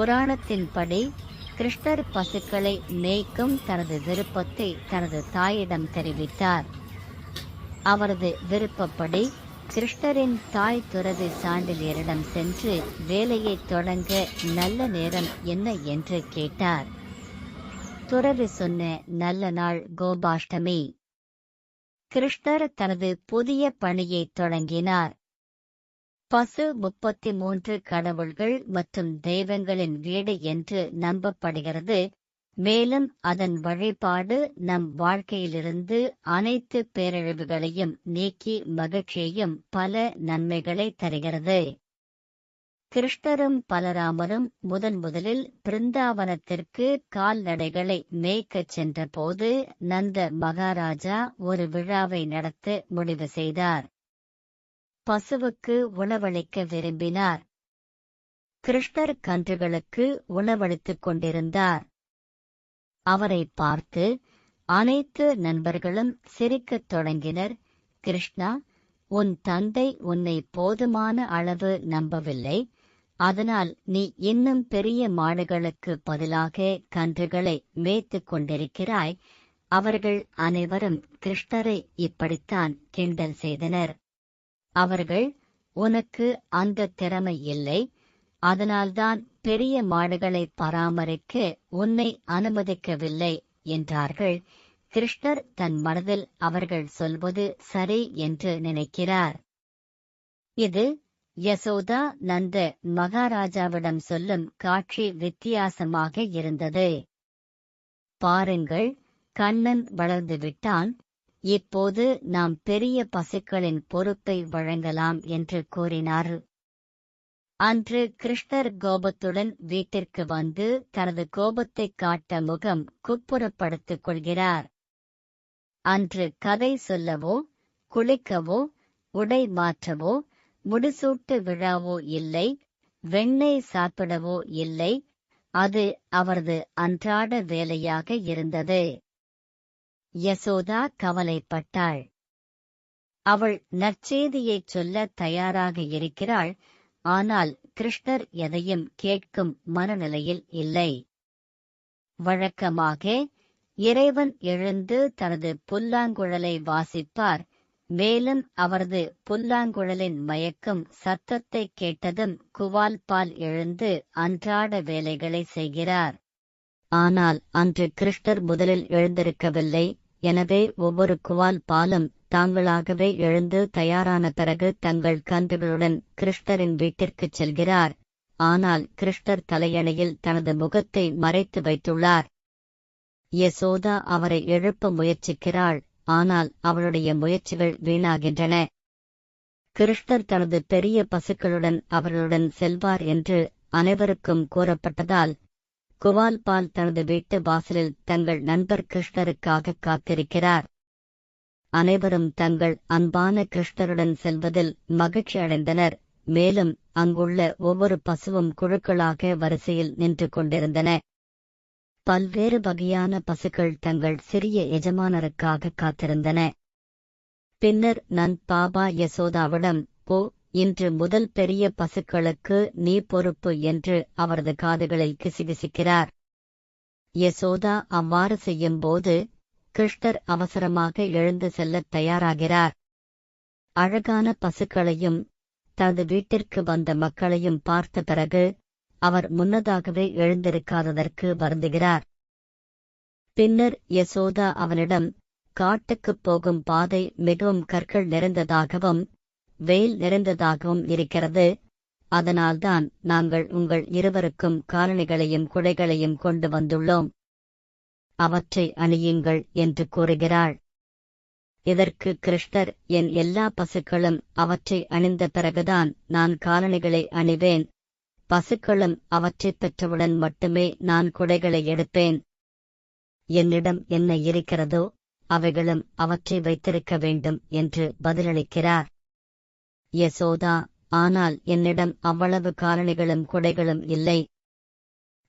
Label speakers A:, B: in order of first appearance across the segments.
A: புராணத்தின்படி கிருஷ்ணர் பசுக்களை மேய்க்கும் தனது விருப்பத்தை தனது தாயிடம் தெரிவித்தார். அவரது விருப்பப்படி கிருஷ்ணரின் தாய் துறவி சாண்டிலியரிடம் சென்று வேலையை தொடங்க நல்ல நேரம் என்ன என்று கேட்டார். துறவி சொன்ன நல்ல நாள் கோபாஷ்டமி. கிருஷ்ணர் தனது புதிய பணியை தொடங்கினார். பசு முப்பத்தி மூன்று கடவுள்கள் மற்றும் தெய்வங்களின் வீடு என்று நம்பப்படுகிறது. மேலும் அதன் வழிபாடு நம் வாழ்க்கையிலிருந்து அனைத்து பேரழிவுகளையும் நீக்கி மகிழ்ச்சியையும் பல நன்மைகளை தருகிறது. கிருஷ்ணரும் பலராமரும் முதன் முதலில் பிருந்தாவனத்திற்கு கால்நடைகளை மேய்க்கச் சென்றபோது நந்த மகாராஜா ஒரு விழாவை நடத்த முடிவு செய்தார். பசுவுக்கு உணவளிக்க விரும்பினார். கிருஷ்ணர் கன்றுகளுக்கு உணவளித்துக் கொண்டிருந்தார். அவரை பார்த்து அனைத்து நண்பர்களும் சிரிக்கத் தொடங்கினர். கிருஷ்ணா உன் தந்தை உன்னை போதுமான அளவு நம்பவில்லை. அதனால் நீ இன்னும் பெரிய மாடுகளுக்கு பதிலாக கன்றுகளை மேய்த்துக் கொண்டிருக்கிறாய். அவர்கள் அனைவரும் கிருஷ்ணரை இப்படித்தான் கிண்டல் செய்தனர். அவர்கள் உனக்கு அந்த திறமை இல்லை. அதனால்தான் பெரிய மாடுகளை பராமரிக்க உன்னை அனுமதிக்கவில்லை என்றார்கள். கிருஷ்ணர் தன் மனதில் அவர்கள் சொல்வது சரி என்று நினைக்கிறார். இது யசோதா நந்த மகாராஜாவிடம் சொல்லும் காட்சி வித்தியாசமாக இருந்தது. பாருங்கள் கண்ணன் வளர்ந்து விட்டான் இப்போது நாம் பெரிய பசுக்களின் பொறுப்பை வழங்கலாம் என்று கூறினார். அன்று கிருஷ்ணர் கோபத்துடன் வீட்டிற்கு வந்து தனது கோபத்தை காட்ட முகம் குப்புறப்படுத்திக் கொள்கிறார். அன்று கதை சொல்லவோ குளிக்கவோ உடை மாற்றவோ முடிசூட்டு விழாவோ இல்லை வெண்ணெய் சாப்பிடவோ இல்லை அது அவரது அன்றாட வேலையாக இருந்தது. யசோதா கவலைப்பட்டாள். அவள் நற்செய்தியைச் சொல்ல தயாராக இருக்கிறாள் ஆனால் கிருஷ்ணர் எதையும் கேட்கும் மனநிலையில் இல்லை. வழக்கமாக இறைவன் எழுந்து தனது புல்லாங்குழலை வாசிப்பார் மேலும் அவரது புல்லாங்குழலின் மயக்கும் சத்தத்தை கேட்டதும் குவால்பால் எழுந்து அன்றாட வேலைகளை செய்கிறார். ஆனால் அன்று கிருஷ்ணர் முதலில் எழுந்திருக்கவில்லை எனவே ஒவ்வொரு குவால் பாலும் தாங்களாகவே எழுந்து தயாரான பிறகு தங்கள் கன்றுகளுடன் கிருஷ்ணரின் வீட்டிற்குச் செல்கிறார். ஆனால் கிருஷ்ணர் தலையணையில் தனது முகத்தை மறைத்து வைத்துள்ளார். யசோதா அவரை எழுப்ப முயற்சிக்கிறாள் ஆனால் அவளுடைய முயற்சிகள் வீணாகின்றன. கிருஷ்ணர் தனது பெரிய பசுக்களுடன் அவர்களுடன் செல்வார் என்று அனைவருக்கும் கூறப்பட்டதால் குவால்பால் தனது வீட்டு வாசலில் தங்கள் நண்பர் கிருஷ்ணருக்காக காத்திருக்கிறார். அனைவரும் தங்கள் அன்பான கிருஷ்ணருடன் செல்வதில் மகிழ்ச்சி அடைந்தனர். மேலும் அங்குள்ள ஒவ்வொரு பசுவும் குழுக்களாக வரிசையில் நின்று கொண்டிருந்தன. பல்வேறு வகையான பசுக்கள் தங்கள் சிறிய எஜமானருக்காக காத்திருந்தன. பின்னர் நன் பாபா யசோதாவிடம் போ இன்று முதல் பெரிய பசுக்களுக்கு நீ பொறுப்பு என்று அவரது காதுகளில் கிசுகிசுக்கிறார். யசோதா அவ்வாறு செய்யும்போது கிருஷ்ணர் அவசரமாக எழுந்து செல்லத் தயாராகிறார். அழகான பசுக்களையும் தனது வீட்டிற்கு வந்த மக்களையும் பார்த்த பிறகு அவர் முன்னதாகவே எழுந்திருக்காததற்கு வருந்துகிறார். பின்னர் யசோதா அவனிடம் காட்டுக்குப் போகும் பாதை மிகவும் கற்கள் நிறைந்ததாகவும் வெயில் நிறைந்ததாகவும் இருக்கிறது. அதனால்தான் நாங்கள் உங்கள் இருவருக்கும் காலணிகளையும் குடைகளையும் கொண்டு வந்துள்ளோம். அவற்றை அணியுங்கள் என்று கூறுகிறாள். இதற்கு கிருஷ்ணர் என் எல்லா பசுக்களும் அவற்றை அணிந்த பிறகுதான் நான் காலணிகளை அணிவேன். பசுக்களும் அவற்றைப் பெற்றவுடன் மட்டுமே நான் குடைகளை எடுப்பேன். என்னிடம் என்ன இருக்கிறதோ அவைகளும் அவற்றை வைத்திருக்க வேண்டும் என்று பதிலளிக்கிறார். யசோதா ஆனால் என்னிடம் அவ்வளவு காலணிகளும் குடைகளும் இல்லை.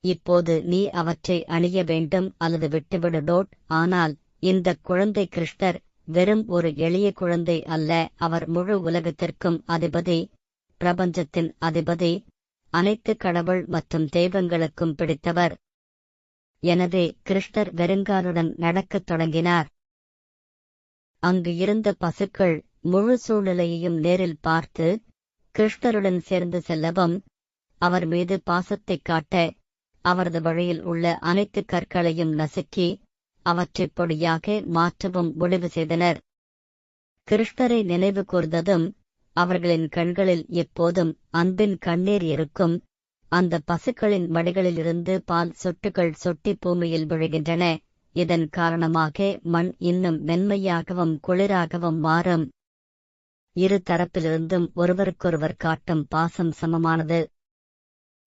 A: இப்போது நீ அவற்றை அணிய வேண்டும் அல்லது விட்டுவிடு டோட் ஆனால் இந்த குழந்தை கிருஷ்ணர் வெறும் ஒரு எளிய குழந்தை அல்ல அவர் முழு உலகத்திற்கும் அதிபதி பிரபஞ்சத்தின் அதிபதி அனைத்து கடவுள் மற்றும் தெய்வங்களுக்கும் பிடித்தவர். எனவே கிருஷ்ணர் வெறுங்காலுடன் நடக்கத் தொடங்கினார். அங்கு இருந்த பசுக்கள் முழு சூழ்நிலையையும் நேரில் பார்த்து கிருஷ்ணருடன் சேர்ந்து செல்லவும் அவர் மீது பாசத்தைக் காட்ட அவரது வழியில் உள்ள அனைத்து கற்களையும் நசுக்கி அவற்றைப் பொடியாக மாற்றவும் முடிவு செய்தனர். கிருஷ்ணரை நினைவு கூர்ந்ததும் அவர்களின் கண்களில் எப்போதும் அன்பின் கண்ணீர் இருக்கும். அந்த பசுக்களின் மடிகளிலிருந்து பால் சொட்டுகள் சொட்டி பூமியில் விழுகின்றன. இதன் காரணமாக மண் இன்னும் மென்மையாகவும் குளிராகவும் மாறும். இரு தரப்பிலிருந்தும் ஒருவருக்கொருவர் காட்டும் பாசம் சமமானது.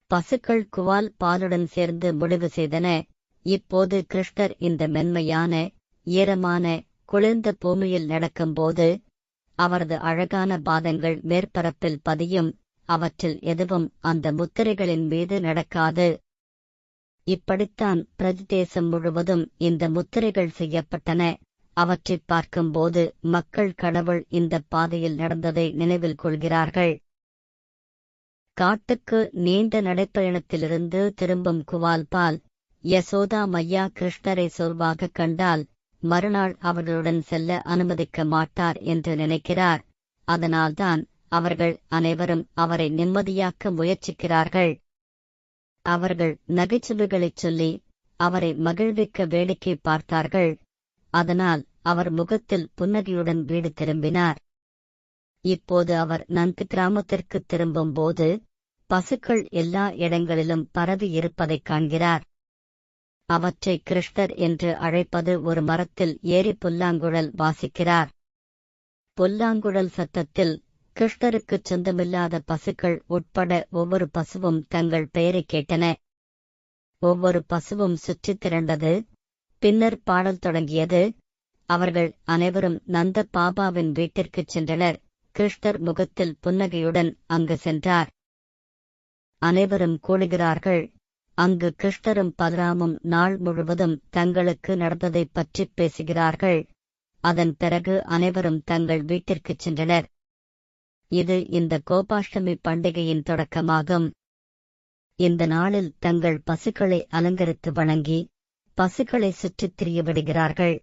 A: பசுக்கள் குவால் பாலுடன் சேர்ந்து முடிவு செய்தன. இப்போது கிருஷ்ணர் இந்த மென்மையான ஈரமான குளிர்ந்த பூமியில் நடக்கும்போது அவரது அழகான பாதங்கள் மேற்பரப்பில் பதியும் அவற்றில் எதுவும் அந்த முத்திரைகளின் மீது நடக்காது. இப்படித்தான் பிரதிதேசம் முழுவதும் இந்த முத்திரைகள் செய்யப்பட்டன. அவற்றைப் பார்க்கும்போது மக்கள் கடவுள் இந்த பாதையில் நடந்ததை நினைவில் கொள்கிறார்கள். காட்டுக்கு நீண்ட நடைப்பயணத்திலிருந்து திரும்பும் குவால்பால் யசோதா மையா கிருஷ்ணரை சொல்வாகக் கண்டால் மறுநாள் அவர்களுடன் செல்ல அனுமதிக்க மாட்டார் என்று நினைக்கிறார். அதனால்தான் அவர்கள் அனைவரும் அவரை நிம்மதியாக்க முயற்சிக்கிறார்கள். அவர்கள் நகைச்சுவைகளைச் சொல்லி அவரை மகிழ்விக்க வேடிக்கை பார்த்தார்கள். அதனால் அவர் முகத்தில் புன்னகையுடன் வீடு திரும்பினார். இப்போது அவர் நன்கு கிராமத்திற்கு திரும்பும்போது பசுக்கள் எல்லா இடங்களிலும் பரவி இருப்பதைக் காண்கிறார். அவற்றை கிருஷ்ணர் என்று அழைப்பது ஒரு மரத்தில் ஏறி புல்லாங்குழல் வாசிக்கிறார். புல்லாங்குழல் சத்தத்தில் கிருஷ்ணருக்குச் சொந்தமில்லாத பசுக்கள் உட்பட ஒவ்வொரு பசுவும் தங்கள் பெயரைக் கேட்டன. ஒவ்வொரு பசுவும் சுற்றித் திரண்டது பின்னர் பாடல் தொடங்கியது. அவர்கள் அனைவரும் நந்த பாபாவின் வீட்டிற்குச் சென்றனர். கிருஷ்ணர் முகத்தில் புன்னகையுடன் அங்கு சென்றார். அனைவரும் கூடுகிறார்கள். அங்கு கிருஷ்ணரும் பலராமும் நாள் முழுவதும் தங்களுக்கு நடந்ததைப் பற்றிப் பேசுகிறார்கள். அதன் பிறகு அனைவரும் தங்கள் வீட்டிற்குச் சென்றனர். இது இந்த கோபாஷ்டமி பண்டிகையின் தொடக்கமாகும். இந்த நாளில் தங்கள் பசுக்களை அலங்கரித்து வணங்கி பசுக்களை சுற்றித் திரிய விடுகிறார்கள்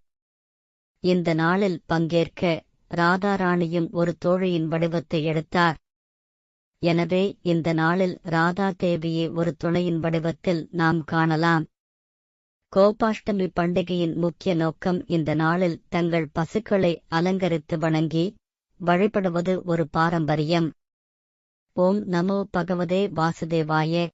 A: இந்த நாளில் பங்கேற்க ராதாராணியும் ஒரு தோழியின் வடிவத்தை எடுத்தார். எனவே இந்த நாளில் ராதா தேவியை ஒரு துணையின் வடிவத்தில் நாம் காணலாம். கோபாஷ்டமி பண்டிகையின் முக்கிய நோக்கம் இந்த நாளில் தங்கள் பசுக்களை அலங்கரித்து வணங்கி வழிபடுவது ஒரு பாரம்பரியம். ஓம் நமோ பகவதே வாசுதேவாய.